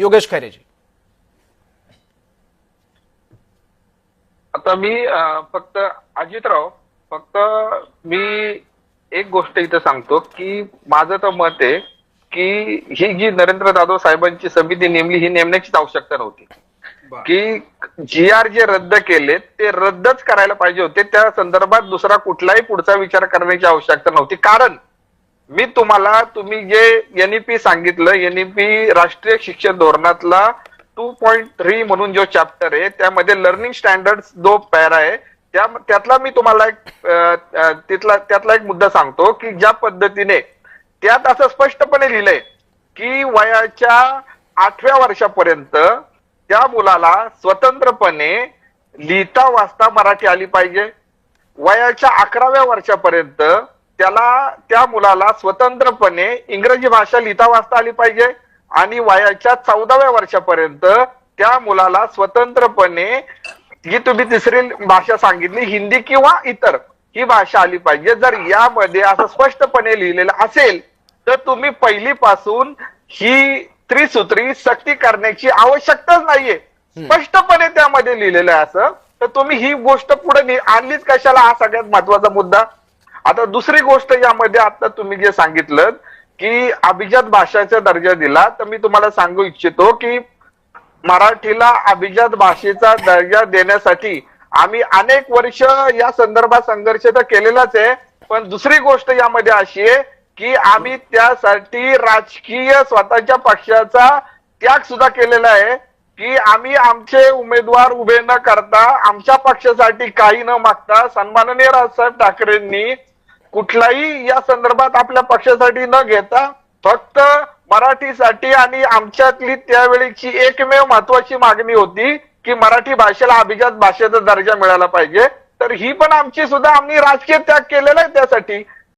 योगेश खैरेजी. आता मी फक्त अजितराव फक्त मी एक गोष्ट इथं सांगतो की माझं तर मत आहे की ही जी नरेंद्र जाधव साहेबांची समिती नेमली ही नेमण्याचीच आवश्यकता नव्हती. की जी आर जे रद्द केले ते रद्दच करायला पाहिजे होते. त्या संदर्भात दुसरा कुठलाही पुढचा विचार करण्याची आवश्यकता नव्हती. कारण मी तुम्हाला तुम्ही जे एनईपी सांगितलं एनईपी राष्ट्रीय शिक्षण धोरणातला टू पॉईंट थ्री म्हणून जो चॅप्टर आहे त्यामध्ये लर्निंग स्टँडर्ड जो पॅरा आहे त्या त्यातला मी तुम्हाला एक तिथला त्यातला एक मुद्दा सांगतो की ज्या पद्धतीने त्यात असं स्पष्टपणे लिहिलंय की वयाच्या आठव्या वर्षापर्यंत त्या मुलाला स्वतंत्रपणे लिहिता वाचता मराठी आली पाहिजे. वयाच्या अकराव्या वर्षापर्यंत त्याला त्या मुलाला स्वतंत्रपणे इंग्रजी भाषा लिहिता वाचता आली पाहिजे. आणि वयाच्या चौदाव्या वर्षापर्यंत त्या मुलाला स्वतंत्रपणे जी तुम्ही तिसरी भाषा सांगितली हिंदी किंवा इतर ही भाषा आली पाहिजे. जर यामध्ये असं स्पष्टपणे लिहिलेलं असेल तर तुम्ही पहिलीपासून ही त्रिसूत्री सक्ती करण्याची आवश्यकताच नाहीये. स्पष्टपणे त्यामध्ये लिहिलेलं आहे असं तर तुम्ही ही गोष्ट पुढे आणलीच कशाला? हा सगळ्यात महत्त्वाचा मुद्दा. आता दुसरी गोष्ट यामध्ये आता तुम्ही जे सांगितलं की अभिजात भाषाचा दर्जा दिला तर मी तुम्हाला सांगू इच्छितो की मराठीला अभिजात भाषेचा दर्जा देण्यासाठी आम्ही अनेक वर्ष या संदर्भात संघर्ष तर केलेलाच आहे पण दुसरी गोष्ट यामध्ये अशी आहे की आम्ही त्यासाठी राजकीय स्वतःच्या पक्षाचा त्याग सुद्धा केलेला आहे की आम्ही आमचे उमेदवार उभे न करता आमच्या पक्षासाठी काही न मागता सन्माननीय राजसाहेब ठाकरेंनी कुठलाही या संदर्भात आपल्या पक्षासाठी न घेता फक्त मराठीसाठी आणि आमच्यातली त्यावेळीची एकमेव महत्वाची मागणी होती की मराठी भाषेला अभिजात भाषेचा दर्जा मिळाला पाहिजे. तर ही पण आमची सुद्धा आम्ही राजकीय त्याग केलेला आहे त्यासाठी.